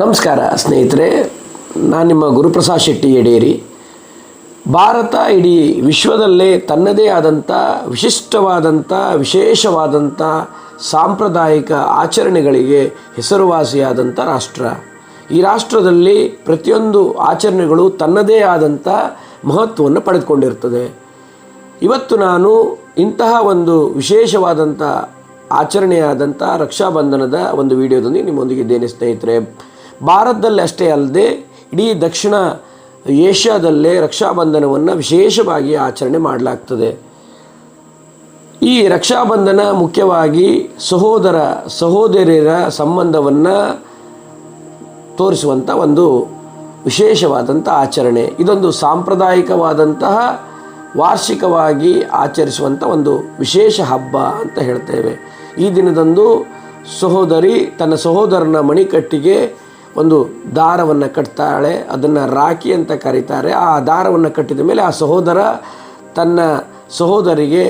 ನಮಸ್ಕಾರ ಸ್ನೇಹಿತರೆ, ನಾನು ನಿಮ್ಮ ಗುರುಪ್ರಸಾದ್ ಶೆಟ್ಟಿ ಎಡೇರಿ ಭಾರತ ಇಡೀ ವಿಶ್ವದಲ್ಲೇ ತನ್ನದೇ ಆದಂಥ ವಿಶಿಷ್ಟವಾದಂಥ ವಿಶೇಷವಾದಂಥ ಸಾಂಪ್ರದಾಯಿಕ ಆಚರಣೆಗಳಿಗೆ ಹೆಸರುವಾಸಿಯಾದಂಥ ರಾಷ್ಟ್ರ. ಈ ರಾಷ್ಟ್ರದಲ್ಲಿ ಪ್ರತಿಯೊಂದು ಆಚರಣೆಗಳು ತನ್ನದೇ ಆದಂಥ ಮಹತ್ವವನ್ನು ಪಡೆದುಕೊಂಡಿರ್ತದೆ. ಇವತ್ತು ನಾನು ಇಂತಹ ಒಂದು ವಿಶೇಷವಾದಂಥ ಆಚರಣೆಯಾದಂಥ ರಕ್ಷಾಬಂಧನದ ಒಂದು ವಿಡಿಯೋದೊಂದಿಗೆ ನಿಮ್ಮೊಂದಿಗಿದ್ದೇನೆ ಸ್ನೇಹಿತರೆ. ಭಾರತದಲ್ಲಿ ಅಷ್ಟೇ ಅಲ್ಲದೆ, ಇಡೀ ದಕ್ಷಿಣ ಏಷ್ಯಾದಲ್ಲೇ ರಕ್ಷಾಬಂಧನವನ್ನು ವಿಶೇಷವಾಗಿ ಆಚರಣೆ ಮಾಡಲಾಗ್ತದೆ. ಈ ರಕ್ಷಾಬಂಧನ ಮುಖ್ಯವಾಗಿ ಸಹೋದರ, ಸಹೋದರಿಯರ ಸಂಬಂಧವನ್ನು ತೋರಿಸುವಂಥ ಒಂದು ವಿಶೇಷವಾದಂಥ ಆಚರಣೆ. ಇದೊಂದು ಸಾಂಪ್ರದಾಯಿಕವಾದಂತಹ, ವಾರ್ಷಿಕವಾಗಿ ಆಚರಿಸುವಂಥ ಒಂದು ವಿಶೇಷ ಹಬ್ಬ ಅಂತ ಹೇಳ್ತೇವೆ. ಈ ದಿನದಂದು ಸಹೋದರಿ ತನ್ನ ಸಹೋದರನ ಮಣಿಕಟ್ಟಿಗೆ ಒಂದು ದಾರವನ್ನು ಕಟ್ತಾಳೆ, ಅದನ್ನು ರಾಖಿ ಅಂತ ಕರೀತಾರೆ. ಆ ದಾರವನ್ನು ಕಟ್ಟಿದ ಮೇಲೆ ಆ ಸಹೋದರ ತನ್ನ ಸಹೋದರಿಗೆ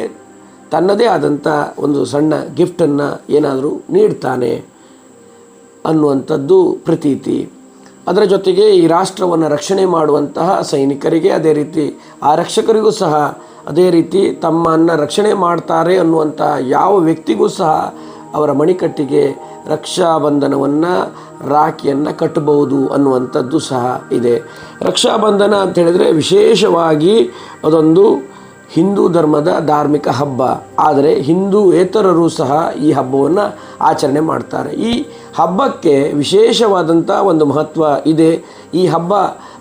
ತನ್ನದೇ ಆದಂಥ ಒಂದು ಸಣ್ಣ ಗಿಫ್ಟನ್ನು ಏನಾದರೂ ನೀಡ್ತಾನೆ ಅನ್ನುವಂಥದ್ದು ಪ್ರತೀತಿ. ಅದರ ಜೊತೆಗೆ ಈ ರಾಷ್ಟ್ರವನ್ನು ರಕ್ಷಣೆ ಮಾಡುವಂತಹ ಸೈನಿಕರಿಗೆ ಅದೇ ರೀತಿ ಆ ರಕ್ಷಕರಿಗೂ ಸಹ ಅದೇ ರೀತಿ ತಮ್ಮನ್ನು ರಕ್ಷಣೆ ಮಾಡ್ತಾರೆ ಅನ್ನುವಂಥ ಯಾವ ವ್ಯಕ್ತಿಗೂ ಸಹ ಅವರ ಮಣಿಕಟ್ಟಿಗೆ ರಕ್ಷಾಬಂಧನವನ್ನು ರಾಖಿಯನ್ನು ಕಟ್ಟಬಹುದು ಅನ್ನುವಂಥದ್ದು ಸಹ ಇದೆ. ರಕ್ಷಾಬಂಧನ ಅಂತ ಹೇಳಿದರೆ ವಿಶೇಷವಾಗಿ ಅದೊಂದು ಹಿಂದೂ ಧರ್ಮದ ಧಾರ್ಮಿಕ ಹಬ್ಬ. ಆದರೆ ಹಿಂದೂಯೇತರರು ಸಹ ಈ ಹಬ್ಬವನ್ನು ಆಚರಣೆ ಮಾಡ್ತಾರೆ. ಈ ಹಬ್ಬಕ್ಕೆ ವಿಶೇಷವಾದಂಥ ಒಂದು ಮಹತ್ವ ಇದೆ. ಈ ಹಬ್ಬ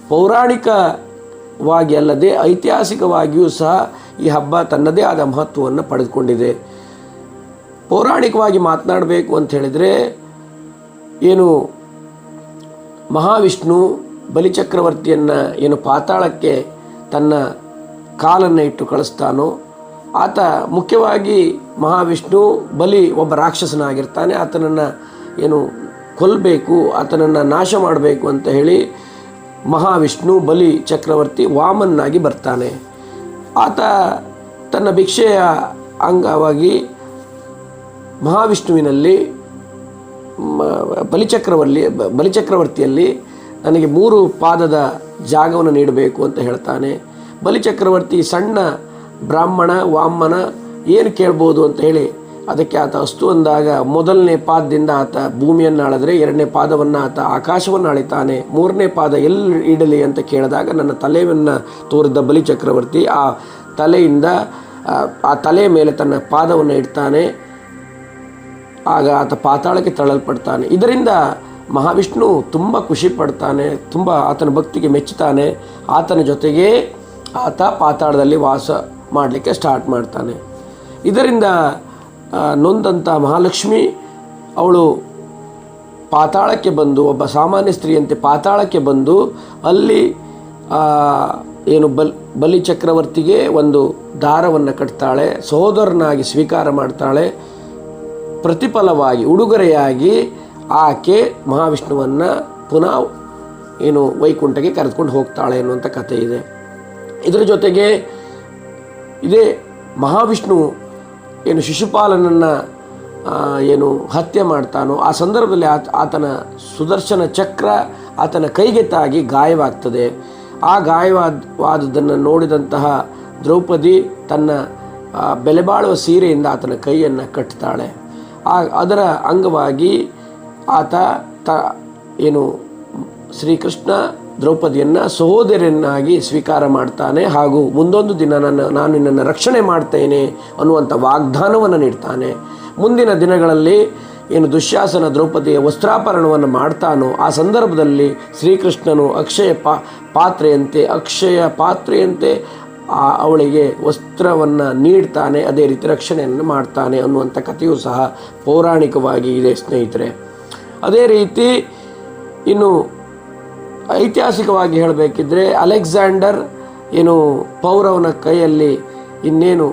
ಪೌರಾಣಿಕವಾಗಿ ಅಲ್ಲದೆ ಐತಿಹಾಸಿಕವಾಗಿಯೂ ಸಹ ಈ ಹಬ್ಬ ತನ್ನದೇ ಆದ ಮಹತ್ವವನ್ನು ಪಡೆದುಕೊಂಡಿದೆ. ಪೌರಾಣಿಕವಾಗಿ ಮಾತನಾಡಬೇಕು ಅಂತ ಹೇಳಿದರೆ, ಏನು ಮಹಾವಿಷ್ಣು ಬಲಿಚಕ್ರವರ್ತಿಯನ್ನು ಏನು ಪಾತಾಳಕ್ಕೆ ತನ್ನ ಕಾಲನ್ನು ಇಟ್ಟು ಕಳಿಸ್ತಾನೋ, ಆತ ಮುಖ್ಯವಾಗಿ ಮಹಾವಿಷ್ಣು ಬಲಿ ಒಬ್ಬ ರಾಕ್ಷಸನಾಗಿರ್ತಾನೆ, ಆತನನ್ನು ಏನು ಕೊಲ್ಲಬೇಕು ಆತನನ್ನು ನಾಶ ಮಾಡಬೇಕು ಅಂತ ಹೇಳಿ ಮಹಾವಿಷ್ಣು ಬಲಿ ಚಕ್ರವರ್ತಿ ವಾಮನ್ನಾಗಿ ಬರ್ತಾನೆ. ಆತ ತನ್ನ ಭಿಕ್ಷೆಯ ಅಂಗವಾಗಿ ಮಹಾವಿಷ್ಣುವಿನಲ್ಲಿ, ಮ- ಬಲಿಚಕ್ರವಲ್ಲಿ, ಬ- ಬಲಿಚಕ್ರವರ್ತಿಯಲ್ಲಿ ನನಗೆ ಮೂರು ಪಾದದ ಜಾಗವನ್ನು ನೀಡಬೇಕು ಅಂತ ಹೇಳ್ತಾನೆ. ಬಲಿಚಕ್ರವರ್ತಿ ಸಣ್ಣ ಬ್ರಾಹ್ಮಣ, ವಾಮನ ಏನು ಕೇಳ್ಬೋದು ಅಂತ ಹೇಳಿ ಅದಕ್ಕೆ ಆತ ಅಸ್ತು ಅಂದಾಗ ಮೊದಲನೇ ಪಾದದಿಂದ ಆತ ಭೂಮಿಯನ್ನು ಆಳಿದ್ರೆ ಎರಡನೇ ಪಾದವನ್ನು ಆತ ಆಕಾಶವನ್ನು ಆಳಿತಾನೆ ಮೂರನೇ ಪಾದ ಎಲ್ಲಿ ಇಡಲಿ ಅಂತ ಕೇಳಿದಾಗ ನನ್ನ ತಲೆಯನ್ನು ತೋರಿದ ಬಲಿಚಕ್ರವರ್ತಿ ಆ ತಲೆಯಿಂದ ಆ ತಲೆಯ ಮೇಲೆ ತನ್ನ ಪಾದವನ್ನು ಇಡ್ತಾನೆ. ಆಗ ಆತ ಪಾತಾಳಕ್ಕೆ ತಳ್ಳಲ್ಪಡ್ತಾನೆ. ಇದರಿಂದ ಮಹಾವಿಷ್ಣು ತುಂಬ ಖುಷಿ ಪಡ್ತಾನೆ, ತುಂಬ ಆತನ ಭಕ್ತಿಗೆ ಮೆಚ್ಚುತ್ತಾನೆ ಆತನ ಜೊತೆಗೆ ಆತ ಪಾತಾಳದಲ್ಲಿ ವಾಸ ಮಾಡಲಿಕ್ಕೆ ಸ್ಟಾರ್ಟ್ ಮಾಡ್ತಾನೆ. ಇದರಿಂದ ನೊಂದಂಥ ಮಹಾಲಕ್ಷ್ಮಿ ಅವಳು ಪಾತಾಳಕ್ಕೆ ಬಂದು, ಒಬ್ಬ ಸಾಮಾನ್ಯ ಸ್ತ್ರೀಯಂತೆ ಪಾತಾಳಕ್ಕೆ ಬಂದು ಅಲ್ಲಿ ಏನು ಬಲ್, ಬಲಿ ಚಕ್ರವರ್ತಿಗೆ ಒಂದು ದಾರವನ್ನು ಕಟ್ತಾಳೆ, ಸಹೋದರನಾಗಿ ಸ್ವೀಕಾರ ಮಾಡ್ತಾಳೆ. ಪ್ರತಿಫಲವಾಗಿ, ಉಡುಗೊರೆಯಾಗಿ ಆಕೆ ಮಹಾವಿಷ್ಣುವನ್ನು ಪುನಃ ಏನು ವೈಕುಂಠಕ್ಕೆ ಕರೆದುಕೊಂಡು ಹೋಗ್ತಾಳೆ ಅನ್ನುವಂಥ ಕಥೆ ಇದೆ. ಇದರ ಜೊತೆಗೆ ಇದೇ ಮಹಾವಿಷ್ಣು ಏನು ಶಿಶುಪಾಲನನ್ನು ಏನು ಹತ್ಯೆ ಮಾಡ್ತಾನೋ, ಆ ಸಂದರ್ಭದಲ್ಲಿ ಆತ, ಆತನ ಸುದರ್ಶನ ಚಕ್ರ ಆತನ ಕೈಗೆ ತಾಗಿ ಗಾಯವಾಗ್ತದೆ. ಆ ಗಾಯವಾದವಾದದ್ದನ್ನು ನೋಡಿದಂತಹ ದ್ರೌಪದಿ ತನ್ನ ಬೆಲೆಬಾಳುವ ಸೀರೆಯಿಂದ ಆತನ ಕೈಯನ್ನು ಕಟ್ತಾಳೆ. ಆ, ಅದರ ಅಂಗವಾಗಿ ಆತ ತ, ಏನು, ಶ್ರೀಕೃಷ್ಣ ದ್ರೌಪದಿಯನ್ನು ಸಹೋದರಿಯನ್ನಾಗಿ ಸ್ವೀಕಾರ ಮಾಡ್ತಾನೆ ಹಾಗೂ ಮುಂದೊಂದು ದಿನ ನನ್ನ, ನಾನು ನಿನ್ನನ್ನು ರಕ್ಷಣೆ ಮಾಡ್ತೇನೆ ಅನ್ನುವಂಥ ವಾಗ್ದಾನವನ್ನು ನೀಡ್ತಾನೆ. ಮುಂದಿನ ದಿನಗಳಲ್ಲಿ ಏನು ದುಶ್ಯಾಸನ ದ್ರೌಪದಿಯ ವಸ್ತ್ರಾಪರಣವನ್ನು ಮಾಡ್ತಾನೋ, ಆ ಸಂದರ್ಭದಲ್ಲಿ ಶ್ರೀಕೃಷ್ಣನು ಅಕ್ಷಯ ಪಾ, ಪಾತ್ರೆಯಂತೆ, ಅಕ್ಷಯ ಪಾತ್ರೆಯಂತೆ ಅವಳಿಗೆ ವಸ್ತ್ರವನ್ನು ನೀಡ್ತಾನೆ, ಅದೇ ರೀತಿ ರಕ್ಷಣೆಯನ್ನು ಮಾಡ್ತಾನೆ ಅನ್ನುವಂಥ ಕಥೆಯೂ ಸಹ ಪೌರಾಣಿಕವಾಗಿ ಇದೆ, ಸ್ನೇಹಿತರೆ. ಅದೇ ರೀತಿ ಇನ್ನು ಐತಿಹಾಸಿಕವಾಗಿ ಹೇಳಬೇಕಿದ್ರೆ ಅಲೆಕ್ಸಾಂಡರ್ ಏನು ಪೌರವನ ಕೈಯಲ್ಲಿ ಇನ್ನೇನು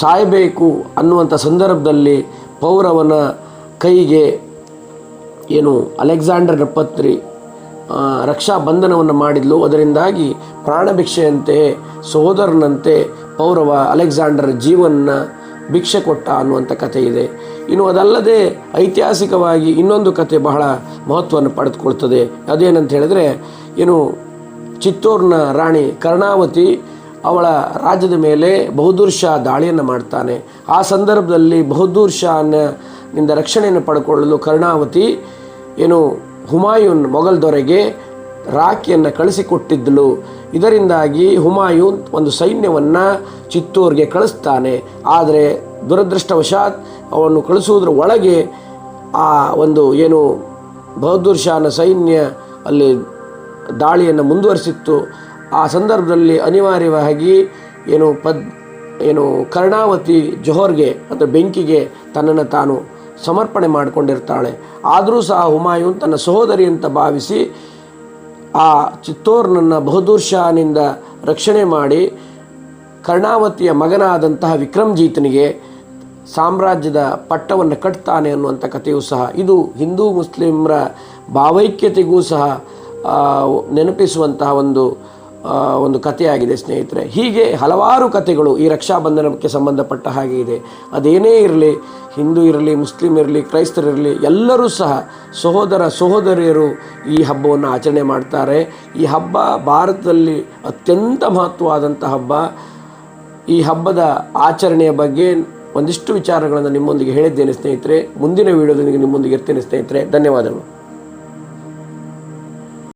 ಸಾಯಬೇಕು ಅನ್ನುವಂಥ ಸಂದರ್ಭದಲ್ಲಿ ಪೌರವನ ಕೈಗೆ ಏನು ಅಲೆಕ್ಸಾಂಡರ್ನ ಪತ್ರಿ ರಕ್ಷಾ ಬಂಧನವನ್ನು ಮಾಡಿದ್ಲು. ಅದರಿಂದಾಗಿ ಪ್ರಾಣಭಿಕ್ಷೆಯಂತೆ ಸಹೋದರನಂತೆ ಪೌರವ ಅಲೆಕ್ಸಾಂಡರ್ ಜೀವನ ಭಿಕ್ಷೆ ಕೊಟ್ಟ ಅನ್ನುವಂಥ ಕಥೆ ಇದೆ. ಇನ್ನು ಅದಲ್ಲದೆ ಐತಿಹಾಸಿಕವಾಗಿ ಇನ್ನೊಂದು ಕತೆ ಬಹಳ ಮಹತ್ವವನ್ನು ಪಡೆದುಕೊಳ್ತದೆ. ಅದೇನಂತ ಹೇಳಿದ್ರೆ, ಏನು ಚಿತ್ತೂರಿನ ರಾಣಿ ಕರ್ಣಾವತಿ ಅವಳ ರಾಜ್ಯದ ಮೇಲೆ ಬಹದ್ದೂರ್ ಶಾ ದಾಳಿಯನ್ನು ಮಾಡ್ತಾನೆ. ಆ ಸಂದರ್ಭದಲ್ಲಿ ಬಹದ್ದೂರ್ ಶಾನ ನಿಂದ ರಕ್ಷಣೆಯನ್ನು ಪಡ್ಕೊಳ್ಳಲು ಕರ್ಣಾವತಿ ಏನು ಹುಮಾಯೂನ್ ಮೊಘಲ್ ದೊರೆಗೆ ರಾಖಿಯನ್ನು ಕಳಿಸಿಕೊಟ್ಟಿದ್ದಳು ಇದರಿಂದಾಗಿ ಹುಮಾಯೂನ್ ಒಂದು ಸೈನ್ಯವನ್ನು ಚಿತ್ತೂರಿಗೆ ಕಳಿಸ್ತಾನೆ. ಆದರೆ ದುರದೃಷ್ಟವಶಾತ್ ಅವನು ಕಳಿಸುವುದರ ಒಳಗೆ ಆ ಒಂದು ಏನು ಬಹದ್ದೂರ್ ಶಾನ ಸೈನ್ಯ ಅಲ್ಲಿ ದಾಳಿಯನ್ನು ಮುಂದುವರಿಸಿತ್ತು. ಆ ಸಂದರ್ಭದಲ್ಲಿ ಅನಿವಾರ್ಯವಾಗಿ ಏನು ಪದ್, ಏನು ಕರ್ಣಾವತಿ ಜೋಹರ್ಗೆ, ಅಂದರೆ ಬೆಂಕಿಗೆ ತನ್ನನ್ನು ತಾನು ಸಮರ್ಪಣೆ ಮಾಡಿಕೊಂಡಿರ್ತಾಳೆ. ಆದರೂ ಸಹ ಹುಮಾಯೂನ್ ತನ್ನ ಸಹೋದರಿ ಅಂತ ಭಾವಿಸಿ ಆ ಚಿತ್ತೋರ್ನನ್ನು ಬಹದ್ದೂರ್ ಶಾನಿಂದ ರಕ್ಷಣೆ ಮಾಡಿ ಕರ್ಣಾವತಿಯ ಮಗನಾದಂತಹ ವಿಕ್ರಮ್ಜೀತನಿಗೆ ಸಾಮ್ರಾಜ್ಯದ ಪಟ್ಟವನ್ನು ಕಟ್ತಾನೆ ಅನ್ನುವಂಥ ಕಥೆಯೂ ಸಹ ಇದು ಹಿಂದೂ ಮುಸ್ಲಿಮರ ಭಾವೈಕ್ಯತೆಗೂ ಸಹ ನೆನಪಿಸುವಂತಹ ಒಂದು ಒಂದು ಕಥೆಯಾಗಿದೆ ಸ್ನೇಹಿತರೆ. ಹೀಗೆ ಹಲವಾರು ಕಥೆಗಳು ಈ ರಕ್ಷಾಬಂಧನಕ್ಕೆ ಸಂಬಂಧಪಟ್ಟ ಹಾಗೆ ಇದೆ. ಅದೇನೇ ಇರಲಿ, ಹಿಂದೂ ಇರಲಿ, ಮುಸ್ಲಿಂ ಇರಲಿ ಕ್ರೈಸ್ತರಿರಲಿ ಎಲ್ಲರೂ ಸಹ ಸಹೋದರ ಸಹೋದರಿಯರು ಈ ಹಬ್ಬವನ್ನು ಆಚರಣೆ ಮಾಡ್ತಾರೆ. ಈ ಹಬ್ಬ ಭಾರತದಲ್ಲಿ ಅತ್ಯಂತ ಮಹತ್ವವಾದಂಥ ಹಬ್ಬ. ಈ ಹಬ್ಬದ ಆಚರಣೆಯ ಬಗ್ಗೆ ಒಂದಿಷ್ಟು ವಿಚಾರಗಳನ್ನು ನಿಮ್ಮೊಂದಿಗೆ ಹೇಳಿದ್ದೇನೆ ಸ್ನೇಹಿತರೆ. ಮುಂದಿನ ವಿಡಿಯೋದೊಂದಿಗೆ ನಿಮ್ಮೊಂದಿಗೆ ಇರ್ತೇನೆ ಸ್ನೇಹಿತರೆ. ಧನ್ಯವಾದಗಳು.